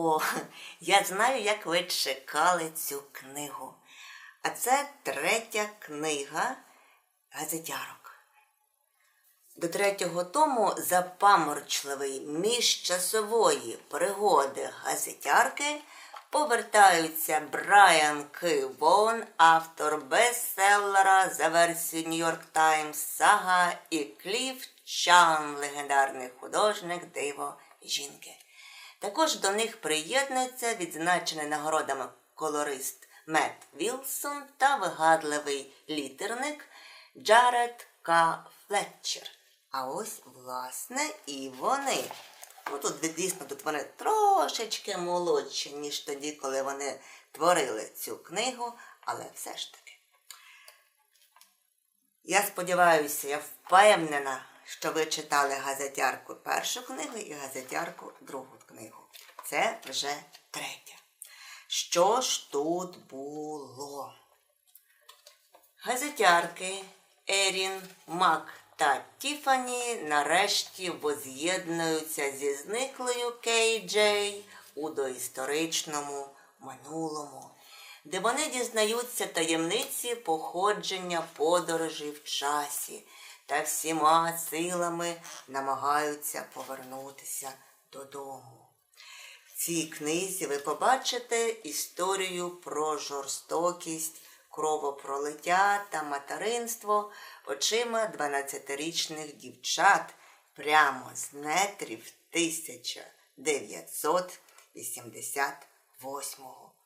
Я знаю, як ви чекали цю книгу. А це третя книга газетярок. До третього тому запаморчливий міжчасової пригоди газетярки повертаються Брайан К. Вон, автор бестселера за версією York Times Сага і Кліф Чан, легендарний художник Диво жінки. Також до них приєднується відзначений нагородами колорист Мет Вілсон та вигадливий літерник Джаред К. Флетчер. А ось, власне, і вони. Ну тут дійсно тут вони трошечки молодші, ніж тоді, коли вони творили цю книгу, але все ж таки. Я сподіваюся, я впевнена, що ви читали газетярку першу книгу і газетярку другу книгу. Це вже третя. Що ж тут було? Газетярки Ерін, Мак та Тіфані нарешті воз'єднуються зі зниклою Кей Джей у доісторичному минулому, де вони дізнаються таємниці походження подорожі в часі та всіма силами намагаються повернутися додому. В цій книзі ви побачите історію про жорстокість, кровопролиття та материнство очима 12-річних дівчат прямо з нетрів 1988 року.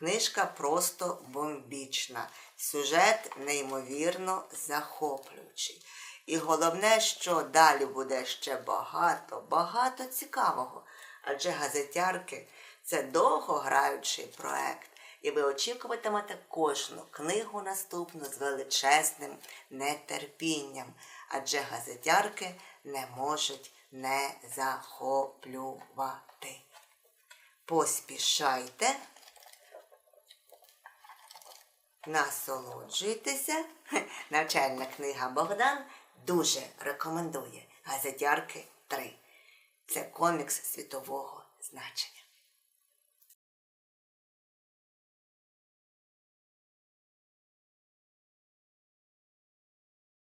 Книжка просто бомбічна, сюжет неймовірно захоплюючий. І головне, що далі буде ще багато, багато цікавого. Адже газетярки це довгограючий проект, і ви очікуватимете кожну книгу наступну з величезним нетерпінням, адже газетярки не можуть не захоплювати. Поспішайте, насолоджуйтеся. Навчальна книга Богдан дуже рекомендує газетярки 3. Це комікс світового значення.